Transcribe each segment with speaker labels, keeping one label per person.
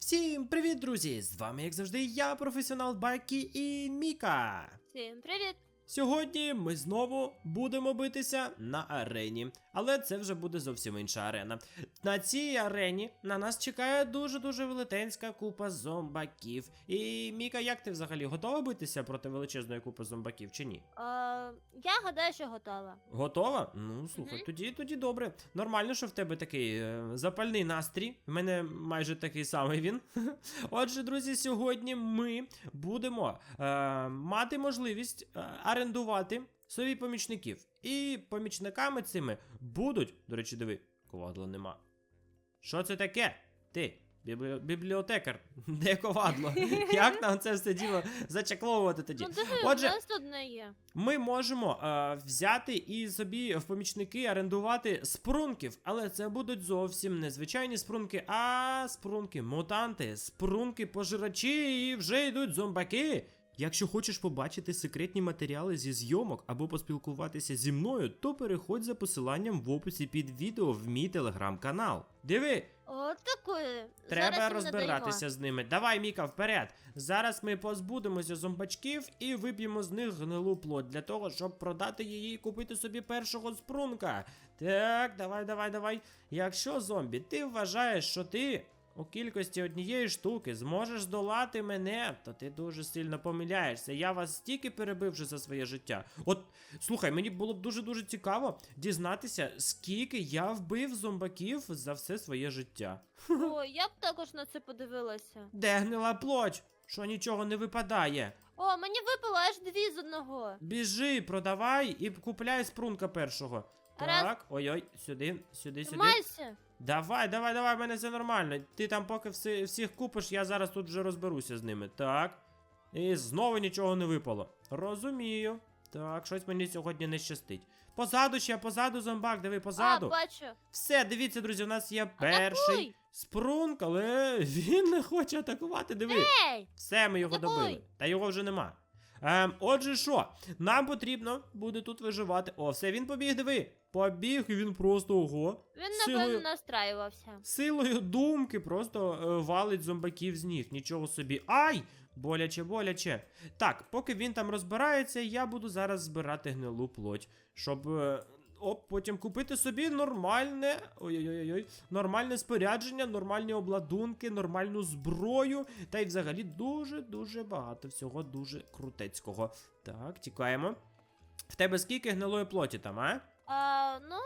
Speaker 1: Всім привіт, друзі! З вами, як завжди, я, професіонал Бакі і Міка.
Speaker 2: Всім привіт!
Speaker 1: Сьогодні ми знову будемо битися на арені, але це вже буде зовсім інша арена. На цій арені на нас чекає дуже-дуже велетенська купа зомбаків. І Міка, як ти взагалі готова битися проти величезної купи зомбаків чи ні?
Speaker 2: А, я гадаю, що готова.
Speaker 1: Готова? Ну, слухай,
Speaker 2: Мгм.
Speaker 1: тоді тоді добре. Нормально, що в тебе такий е, запальний настрій. В мене майже такий самий він. Отже, друзі, сьогодні ми будемо е, мати можливість е, орендувати собі помічників. І помічниками цими будуть, до речі, диви, ковадла нема. Що це таке? Ти, біблі... бібліотекар, де ковадло? Як нам це все діло зачакловувати тоді?
Speaker 2: Ну диви,
Speaker 1: Отже-
Speaker 2: у нас тут не є.
Speaker 1: Ми можемо е, взяти і собі в помічники орендувати спрунків, але це будуть зовсім не звичайні спрунки, а спрунки мутанти, спрунки пожирачі і вже йдуть зомбаки. Якщо хочеш побачити секретні матеріали зі зйомок або поспілкуватися зі мною, то переходь за посиланням в описі під відео в мій телеграм-канал. Диви,
Speaker 2: О, такої.
Speaker 1: Треба
Speaker 2: Зараз їм
Speaker 1: розбиратися з ними. Давай, Міка, вперед. Зараз ми позбудемося зомбачків і виб'ємо з них гнилу плоть для того, щоб продати її і купити собі першого спрунка. Так, давай, давай, давай. Якщо зомбі, ти вважаєш, що ти. У кількості однієї штуки зможеш здолати мене, то ти дуже сильно помиляєшся. Я вас стільки перебив вже за своє життя. От слухай, мені було б дуже дуже цікаво дізнатися, скільки я вбив зомбаків за все своє життя.
Speaker 2: О, я б також на це подивилася.
Speaker 1: Де гнила плоть? Що нічого не випадає.
Speaker 2: О, мені випало аж дві з одного.
Speaker 1: Біжи, продавай і купляй спрунка першого.
Speaker 2: Раз.
Speaker 1: Так, ой-ой, сюди, сюди, сюди.
Speaker 2: Майся.
Speaker 1: Давай, давай, давай, в мене все нормально. Ти там поки всі, всіх купиш, я зараз тут вже розберуся з ними. Так. І знову нічого не випало. Розумію. Так, щось мені сьогодні не щастить. Позаду ще, позаду зомбак, диви, позаду.
Speaker 2: А, бачу.
Speaker 1: Все, дивіться, друзі, у нас є перший
Speaker 2: Атакуй!
Speaker 1: спрунк, але він не хоче атакувати. Диви.
Speaker 2: Ей!
Speaker 1: Все, ми його
Speaker 2: Атакуй!
Speaker 1: добили. Та його вже нема. Ем, отже, що? Нам потрібно буде тут виживати. О, все, він побіг, диви. Побіг, і він просто ого.
Speaker 2: Він,
Speaker 1: Силою-
Speaker 2: напевно, настраювався.
Speaker 1: Силою думки просто е, валить зомбаків з ніг. Нічого собі. Ай! Боляче, боляче. Так, поки він там розбирається, я буду зараз збирати гнилу плоть, щоб. е, Оп, потім купити собі нормальне. Ой-ой-ой, нормальне спорядження, нормальні обладунки, нормальну зброю. Та й взагалі дуже-дуже багато всього дуже крутецького. Так, тікаємо. В тебе скільки гнилої плоті там, а?
Speaker 2: А, ну,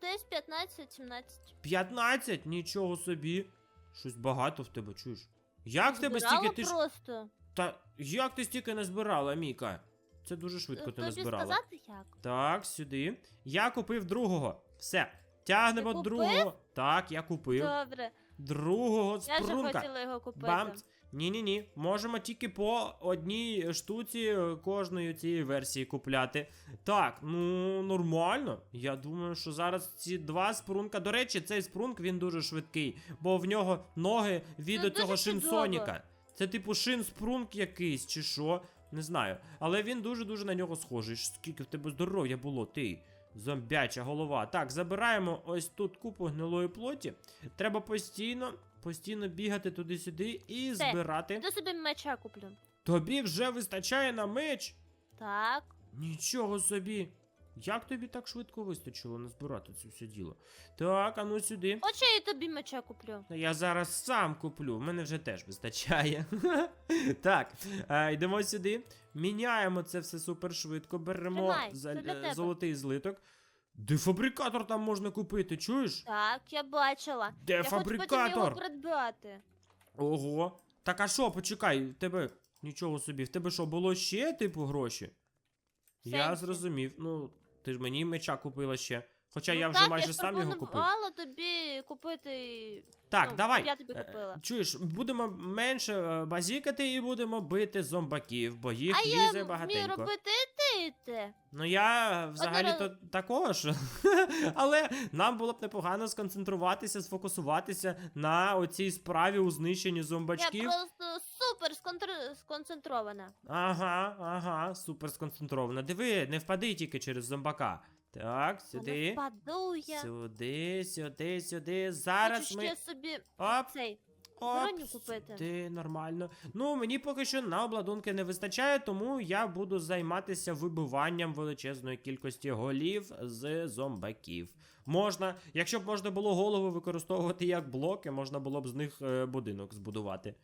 Speaker 2: десь 15-17.
Speaker 1: 15? Нічого собі. Щось багато в тебе чуєш. Як в тебе стільки ти ж.
Speaker 2: просто.
Speaker 1: Та як ти стільки не збирала, Міка? Це дуже швидко ти
Speaker 2: Тобі
Speaker 1: не збирала.
Speaker 2: сказати як?
Speaker 1: Так, сюди. Я купив другого. Все. Тягнемо
Speaker 2: Ти
Speaker 1: другого. Так, я купив.
Speaker 2: Добре.
Speaker 1: Другого
Speaker 2: Я ж хотіла його купити.
Speaker 1: Бамц. Ні-ні-ні. Можемо тільки по одній штуці кожної цієї версії купляти. Так, ну нормально. Я думаю, що зараз ці два спрунка. До речі, цей спрунк він дуже швидкий, бо в нього ноги від цього шинсоніка. Це типу шин спрунк якийсь, чи що. Не знаю. Але він дуже-дуже на нього схожий. Скільки в тебе здоров'я було, ти. Зомбяча голова. Так, забираємо ось тут купу гнилої плоті. Треба постійно, постійно бігати туди-сюди і
Speaker 2: Все.
Speaker 1: збирати.
Speaker 2: Я собі меча куплю.
Speaker 1: Тобі вже вистачає на меч.
Speaker 2: Так.
Speaker 1: Нічого собі. Як тобі так швидко вистачило назбирати це все діло? Так, а ну сюди.
Speaker 2: От я тобі меча куплю.
Speaker 1: Я зараз сам куплю, в мене вже теж вистачає. так, е, йдемо сюди. Міняємо це все супер швидко. Беремо
Speaker 2: Тримай, це для
Speaker 1: е,
Speaker 2: тебе.
Speaker 1: золотий злиток. Дефабрикатор там можна купити, чуєш?
Speaker 2: Так, я бачила. Я хочу потім його
Speaker 1: Дефабрикатор!
Speaker 2: придбати.
Speaker 1: Ого. Так а що, почекай, в тебе нічого собі, в тебе що, було ще, типу, гроші? Я
Speaker 2: Сенсі?
Speaker 1: зрозумів. Ну, ти ж мені меча купила ще. Хоча
Speaker 2: Ну
Speaker 1: я вже
Speaker 2: так,
Speaker 1: майже
Speaker 2: я
Speaker 1: сам його купив.
Speaker 2: тобі купити.
Speaker 1: Так,
Speaker 2: ну,
Speaker 1: давай.
Speaker 2: Я тобі
Speaker 1: Е,
Speaker 2: купила.
Speaker 1: Чуєш, будемо менше е, базікати і будемо бити зомбаків, бо їх
Speaker 2: а я
Speaker 1: лізе
Speaker 2: вмію
Speaker 1: багатенько.
Speaker 2: робити і те, і те.
Speaker 1: Ну я взагалі-то
Speaker 2: раз-
Speaker 1: також. Але нам було б непогано сконцентруватися, сфокусуватися на оцій справі у знищенні зомбачків.
Speaker 2: Я просто супер сконтр- сконцентрована.
Speaker 1: Ага, ага, супер сконцентровано. Диви, не впади тільки через зомбака. Так, сюди.
Speaker 2: впаду я.
Speaker 1: Сюди, сюди, сюди. Зараз
Speaker 2: Хочу
Speaker 1: ми.
Speaker 2: ще собі
Speaker 1: Оп.
Speaker 2: цей Броню купити.
Speaker 1: Ти нормально. Ну, мені поки що на обладунки не вистачає, тому я буду займатися вибиванням величезної кількості голів з зомбаків. Можна, якщо б можна було голови використовувати як блоки, можна було б з них е, будинок збудувати.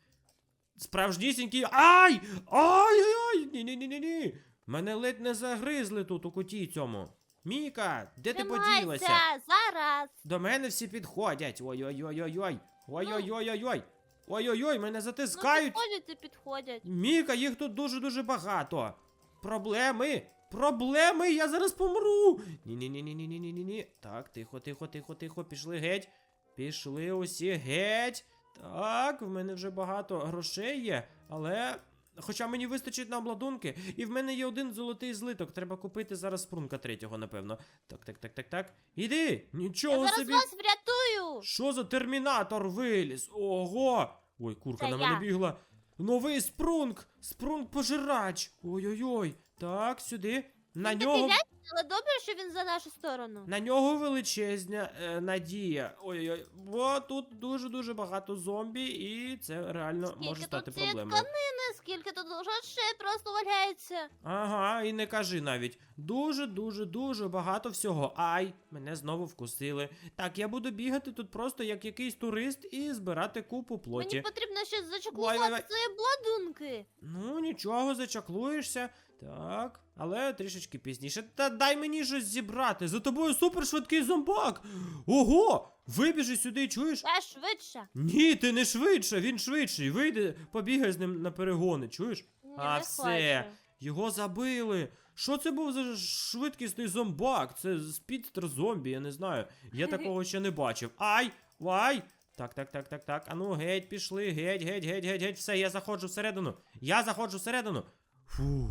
Speaker 1: Справжнісінький. Ай! Ай-ай-ай! Ні-ні-ні-ні! Мене ледь не загризли тут у куті цьому. Міка, де ти поділася?
Speaker 2: Зараз.
Speaker 1: До мене всі підходять. Ой-ой-ой-ой-ой. Ой-ой-ой-ой-ой. Ой-ой-ой, мене
Speaker 2: Ну,
Speaker 1: затискають.
Speaker 2: підходять і підходять.
Speaker 1: Міка, їх тут дуже-дуже багато. Проблеми. Проблеми, я зараз помру. Ні-ні-ні-ні-ні-ні-ні. Так, тихо, тихо, тихо, тихо. Пішли геть. Пішли усі геть. Так, в мене вже багато грошей є, але. Хоча мені вистачить на обладунки, і в мене є один золотий злиток. Треба купити зараз спрунка третього, напевно. Так, так, так, так, так. Іди! Нічого
Speaker 2: Я зараз
Speaker 1: собі.
Speaker 2: вас врятую.
Speaker 1: Що за термінатор виліз? Ого! Ой, курка
Speaker 2: Це
Speaker 1: на мене бігла. Новий спрунг! Спрунг пожирач! Ой-ой-ой. Так, сюди. На
Speaker 2: Він
Speaker 1: нього.
Speaker 2: такий але добре, що він за нашу сторону.
Speaker 1: На нього величезна е, надія. Ой-ой. Бо тут дуже-дуже багато зомбі, і це реально
Speaker 2: Скільки
Speaker 1: може
Speaker 2: тут
Speaker 1: стати
Speaker 2: цієї
Speaker 1: проблемою.
Speaker 2: тканини, скільки тут грошей просто валяється.
Speaker 1: Ага, і не кажи навіть. Дуже, дуже, дуже багато всього. Ай, мене знову вкусили. Так, я буду бігати тут просто як якийсь турист і збирати купу плоті.
Speaker 2: Мені потрібно щось
Speaker 1: Вай, вай,
Speaker 2: зачеклувати ці обладунки.
Speaker 1: Ну, нічого, зачаклуєшся. Так, але трішечки пізніше. Та дай мені щось зібрати. За тобою супершвидкий зомбак. Ого! Вибіжи сюди, чуєш?
Speaker 2: Я швидше.
Speaker 1: Ні, ти не швидше, він швидший. Вийди, побігай з ним на перегони, чуєш?
Speaker 2: Ні,
Speaker 1: А,
Speaker 2: не
Speaker 1: все.
Speaker 2: хочу.
Speaker 1: Його забили. Що це був за швидкісний зомбак? Це спідстер зомбі, я не знаю. Я такого ще не бачив. Ай! Вай! Так, так, так, так, так. Ану, геть, пішли, геть, геть, геть, геть, геть. Все, я заходжу всередину. Я заходжу всередину. Фу.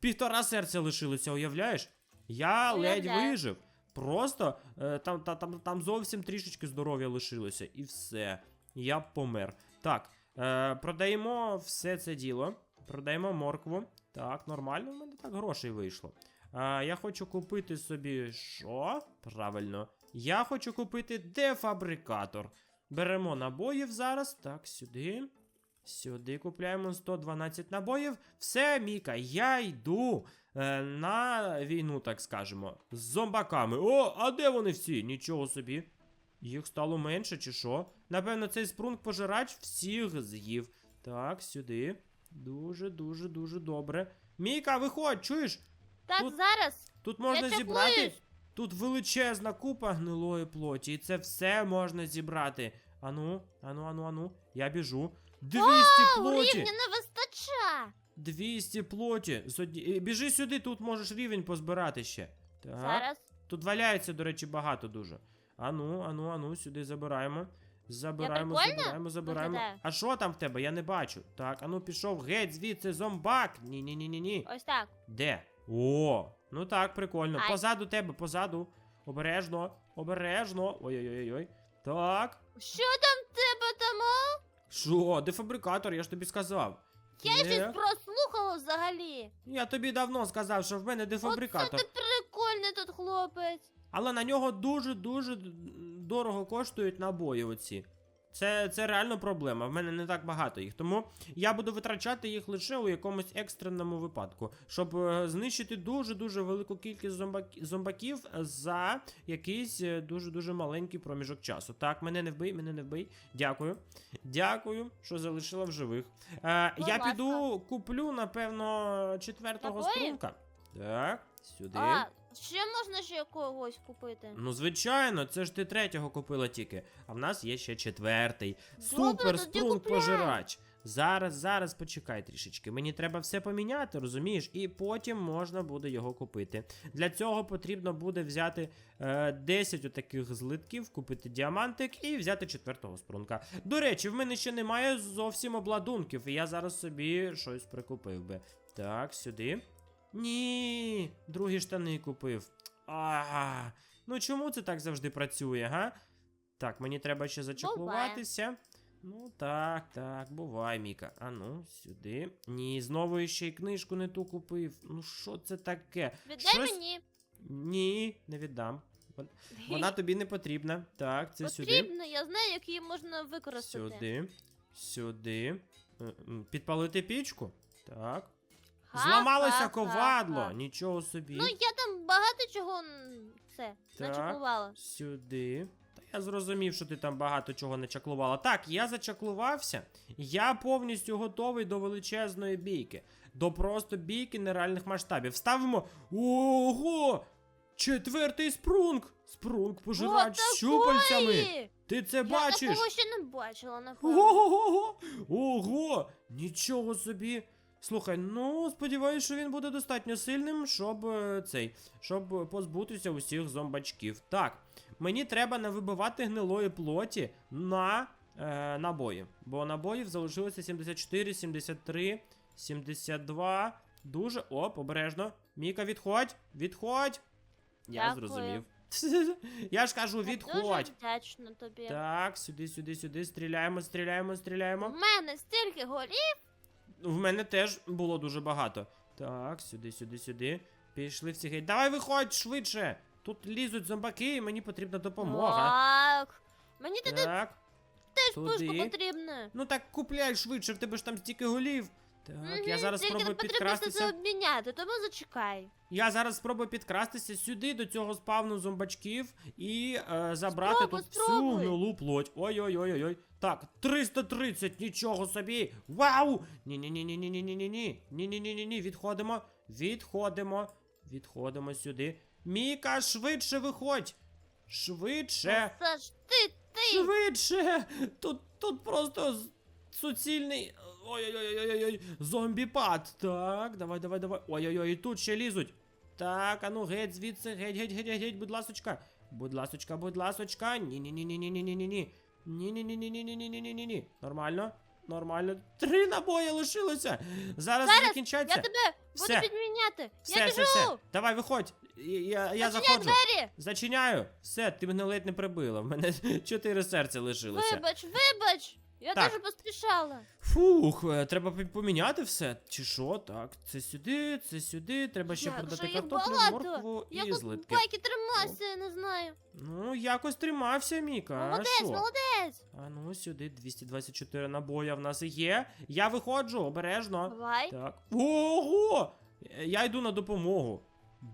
Speaker 1: Півтора серця лишилося, уявляєш? Я ледь
Speaker 2: Уявляю.
Speaker 1: вижив. Просто е, там, та- там, там зовсім трішечки здоров'я лишилося, і все. Я помер. Так, е, продаємо все це діло. Продаємо моркву. Так, нормально, в мене так грошей вийшло. А, я хочу купити собі що? Правильно. Я хочу купити дефабрикатор. Беремо набоїв зараз. Так, сюди. Сюди купляємо 112 набоїв. Все, Міка, я йду е, на війну, так скажемо. З зомбаками. О, а де вони всі? Нічого собі. Їх стало менше, чи що? Напевно, цей спрунг пожирач всіх з'їв. Так, сюди. Дуже, дуже, дуже добре. Міка, виходь, чуєш?
Speaker 2: Так,
Speaker 1: Тут
Speaker 2: зараз.
Speaker 1: Тут можна
Speaker 2: Я
Speaker 1: зібрати. Тут величезна купа гнилої плоті, і це все можна зібрати. Ану, ану, ану, ану. Я біжу. 200
Speaker 2: У
Speaker 1: плоті!
Speaker 2: рівня не вистачає.
Speaker 1: 200 плоті. З одні- е, Біжи сюди, тут можеш рівень позбирати ще. Так.
Speaker 2: Зараз.
Speaker 1: Тут валяється, до речі, багато дуже. Ану, ану, ану, сюди забираємо. Забираємо,
Speaker 2: прикольно
Speaker 1: забираємо, забираємо.
Speaker 2: виглядаю?
Speaker 1: А що там в тебе? Я не бачу. Так, ану, пішов геть звідси зомбак. Ні, ні, ні, ні, ні.
Speaker 2: Ось так.
Speaker 1: Де? О, ну так, прикольно.
Speaker 2: Ай.
Speaker 1: Позаду тебе, позаду. Обережно, обережно. Ой-ой-ой-ой. Так.
Speaker 2: Що там в тебе там? а?
Speaker 1: Що, дефабрикатор, я ж тобі сказав.
Speaker 2: Я
Speaker 1: Де?
Speaker 2: щось прослухала взагалі.
Speaker 1: Я тобі давно сказав, що в мене
Speaker 2: Оце
Speaker 1: дефабрикатор.
Speaker 2: ти прикольний тут хлопець.
Speaker 1: Але на нього дуже-дуже дорого коштують набої оці. Це, це реально проблема. В мене не так багато їх. Тому я буду витрачати їх лише у якомусь екстреному випадку, щоб е, знищити дуже-дуже велику кількість зомбак- зомбаків за якийсь дуже-дуже маленький проміжок часу. Так, мене не вбий, мене не вбий. Дякую. Дякую, що залишила в живих. Е, я
Speaker 2: ласка.
Speaker 1: піду куплю, напевно, четвертого струнка. Так, сюди.
Speaker 2: А, ще можна ще когось купити.
Speaker 1: Ну, звичайно, це ж ти третього купила тільки. А в нас є ще четвертий. Супер
Speaker 2: тоді
Speaker 1: спрунг пожирач. Зараз, зараз почекай трішечки. Мені треба все поміняти, розумієш? І потім можна буде його купити. Для цього потрібно буде взяти е, 10 отаких злитків, купити діамантик і взяти четвертого спрунка. До речі, в мене ще немає зовсім обладунків, і я зараз собі щось прикупив би. Так, сюди. Ні, другі штани купив. А, ну чому це так завжди працює, га? Так, мені треба ще зачеклуватися. Ну так, так, бувай, Міка. А ну, сюди. Ні, знову ще й книжку не ту купив. Ну що це таке?
Speaker 2: Віддай
Speaker 1: Щось-
Speaker 2: мені.
Speaker 1: Ні, не віддам. Вона тобі не потрібна. Так, це сюди.
Speaker 2: Потрібно, я знаю, як її можна використати.
Speaker 1: Сюди. Сюди. Підпалити пічку. Так. Зламалося ковадло. Нічого собі.
Speaker 2: Ну, я там багато чого це
Speaker 1: Так.
Speaker 2: начекувала.
Speaker 1: Сюди. Та я зрозумів, що ти там багато чого не чаклувала. Так, я зачаклувався. Я повністю готовий до величезної бійки. До просто бійки нереальних масштабів. Ставимо. Ого! Четвертий спрунг! Спрунг пожирач з щупальцями! Ти це
Speaker 2: Я
Speaker 1: бачиш?
Speaker 2: такого ще не бачила, напевно.
Speaker 1: Ого! Ого! Нічого собі. Слухай, ну сподіваюся, що він буде достатньо сильним, щоб е, цей, щоб позбутися усіх зомбачків. Так, мені треба не вибивати гнилої плоті на е, набої. Бо набоїв залишилося 74, 73, 72. Дуже. Оп, обережно. Міка, відходь! Відходь! Я
Speaker 2: Дякую.
Speaker 1: зрозумів. Я ж кажу,
Speaker 2: Я Дуже
Speaker 1: відходь.
Speaker 2: вдячна тобі.
Speaker 1: Так, сюди, сюди, сюди. Стріляємо, стріляємо, стріляємо.
Speaker 2: У мене стільки голів.
Speaker 1: В мене теж було дуже багато. Так, сюди, сюди, сюди. Пішли всі геть. Давай виходь швидше. Тут лізуть зомбаки, і мені потрібна допомога.
Speaker 2: Так. Мені туди
Speaker 1: Так.
Speaker 2: теж
Speaker 1: туди.
Speaker 2: пушку потрібна.
Speaker 1: Ну так купляй швидше, в тебе ж там стільки голів. Так, я
Speaker 2: Мгм,
Speaker 1: зараз
Speaker 2: тільки
Speaker 1: спробую
Speaker 2: потрібно це
Speaker 1: підкрастися.
Speaker 2: обміняти, тому зачекай.
Speaker 1: Я зараз спробую підкрастися сюди до цього спавну зомбачків і е, забрати
Speaker 2: Спробуй,
Speaker 1: тут всю
Speaker 2: спробуй.
Speaker 1: гнилу плоть. Ой-ой-ой-ой. Так, 330, нічого собі. Вау! Ні-ні-ні-ні-ні-ні-ні-ні. Ні-ні-ні-ні-ні. Відходимо. Відходимо. Відходимо сюди. Міка, швидше виходь. Швидше.
Speaker 2: Це ж ти, ти.
Speaker 1: Швидше! Тут, тут просто з- суцільний. Ой-ой-ой-ой-ой. Зомбіпад. Так, давай, давай, давай. Ой-ой-ой, і тут ще лізуть. Так, а ну геть звідси, геть, геть, геть, геть, геть, будь ласочка. Будь ласочка, будь ласочка. Ні-ні-ні-ні-ні-ні-ні-ні. Ні-ні-ні-ні-ні-ні-ні-ні-ні. Нормально. Нормально. Три набої лишилося. Зараз,
Speaker 2: Зараз,
Speaker 1: закінчаться.
Speaker 2: Я тебе
Speaker 1: Все.
Speaker 2: буду підміняти.
Speaker 1: Все,
Speaker 2: я
Speaker 1: все,
Speaker 2: біжу.
Speaker 1: все. Давай, виходь. Я, я, заходжу.
Speaker 2: двері.
Speaker 1: Зачиняю. Все, ти мене ледь не прибила. В мене чотири серця лишилося.
Speaker 2: Вибач, вибач. Я
Speaker 1: Так.
Speaker 2: дуже поспішала.
Speaker 1: Фух, е, треба поміняти все. Чи що? Так, це сюди, це сюди. Треба ще
Speaker 2: Як
Speaker 1: продати
Speaker 2: їх
Speaker 1: картоплю,
Speaker 2: багато.
Speaker 1: моркву і
Speaker 2: тут
Speaker 1: злитки.
Speaker 2: байки тримався, я не знаю.
Speaker 1: Ну, якось тримався, Міка. а
Speaker 2: Молодець,
Speaker 1: що?
Speaker 2: молодець.
Speaker 1: А ну сюди 224 набоя в нас є. Я виходжу, обережно.
Speaker 2: Давай.
Speaker 1: Так. Ого! Е, Я йду на допомогу.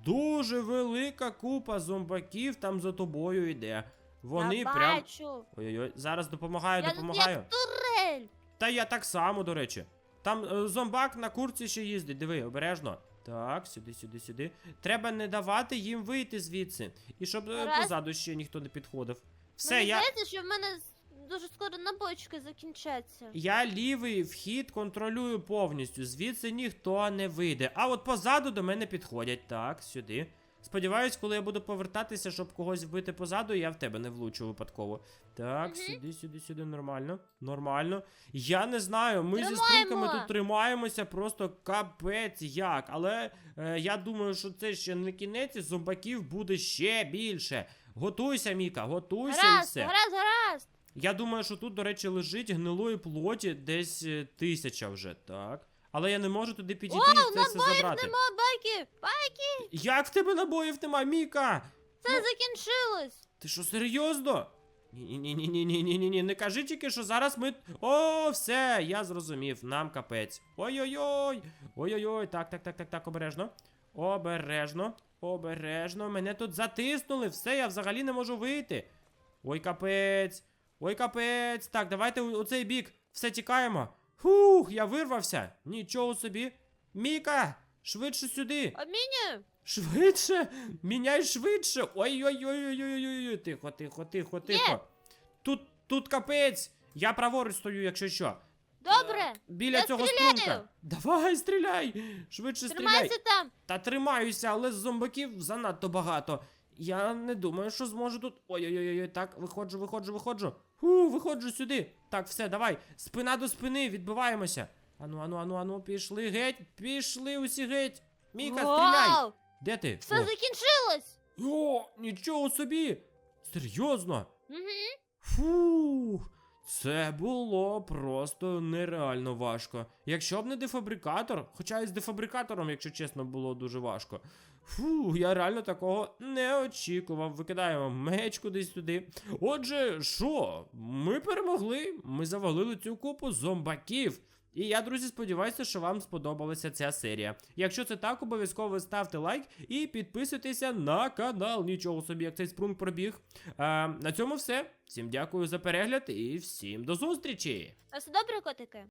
Speaker 1: Дуже велика купа зомбаків там за тобою йде. Вони
Speaker 2: я
Speaker 1: прям.
Speaker 2: бачу.
Speaker 1: Ой-ой-ой, зараз допомагаю,
Speaker 2: Я тут
Speaker 1: допомагаю.
Speaker 2: як турель.
Speaker 1: Та я так само, до речі. Там е, зомбак на курці ще їздить, диви, обережно. Так, сюди, сюди, сюди. Треба не давати їм вийти звідси. І щоб е,
Speaker 2: Гаразд.
Speaker 1: позаду ще ніхто не підходив. Все,
Speaker 2: Мені
Speaker 1: я,
Speaker 2: здається, що в мене з- дуже скоро набойчики закінчаться.
Speaker 1: я лівий вхід контролюю повністю. Звідси ніхто не вийде. А от позаду до мене підходять. Так, сюди. Сподіваюсь, коли я буду повертатися, щоб когось вбити позаду, я в тебе не влучу випадково. Так,
Speaker 2: Мгм.
Speaker 1: сюди, сюди, сюди, нормально. Нормально. Я не знаю, ми зі
Speaker 2: Тримаємо.
Speaker 1: тут тримаємося просто капець як. Але е, я думаю, що це ще не кінець, і зомбаків буде ще більше. Готуйся, Міка, готуйся і
Speaker 2: Гаразд,
Speaker 1: все.
Speaker 2: гаразд, гаразд.
Speaker 1: Я думаю, що тут, до речі, лежить гнилої плоті десь е, тисяча вже, так. Але я не можу туди підійти і це все забрати.
Speaker 2: Нема байки. Байки.
Speaker 1: Як в тебе набоїв нема, Міка?
Speaker 2: Це закінчилось.
Speaker 1: Ти що, серйозно? Ні-ні-ні-ні-ні-ні-ні, не кажи тільки, що зараз ми. О, все, я зрозумів, нам капець. Ой-ой-ой! Ой-ой-ой, так, так, так, так, так, обережно. Обережно, обережно. Мене тут затиснули, все, я взагалі не можу вийти. Ой, капець. Ой, капець. Так, давайте у, у цей бік. Все тікаємо. Фух, я вирвався. Нічого собі. Міка, швидше сюди.
Speaker 2: Обмінюю.
Speaker 1: Швидше! Міняй швидше! Ой-ой-ой-ой-ой-ой-ой! Тихо, тихо, тихо, тихо. Тут, тут капець! Я праворуч стою, якщо що.
Speaker 2: Добре.
Speaker 1: Біля
Speaker 2: я
Speaker 1: цього
Speaker 2: стріляю.
Speaker 1: струнка. Давай, стріляй! Швидше стріляй.
Speaker 2: Тримайся там.
Speaker 1: Та тримаюся, але з зомбаків занадто багато. Я не думаю, що зможу тут. Ой-ой-ой, так, виходжу, виходжу, виходжу. Фу, виходжу сюди. Так, все, давай. Спина до спини, відбиваємося. Ану, ану, ану, ану, пішли геть, пішли усі геть. Міка, стріляй! Де ти?
Speaker 2: Все
Speaker 1: О.
Speaker 2: закінчилось.
Speaker 1: О, нічого собі! Серйозно?
Speaker 2: Угу.
Speaker 1: Фух, Це було просто нереально важко. Якщо б не дефабрикатор, хоча і з дефабрикатором, якщо чесно, було дуже важко. Фу, я реально такого не очікував. Викидаємо меч кудись туди. Отже, що? Ми перемогли. Ми завалили цю купу зомбаків. І я, друзі, сподіваюся, що вам сподобалася ця серія. Якщо це так, обов'язково ставте лайк і підписуйтеся на канал. Нічого собі, як цей спрунг пробіг. А, на цьому все. Всім дякую за перегляд і всім до зустрічі!
Speaker 2: Все добре, котики?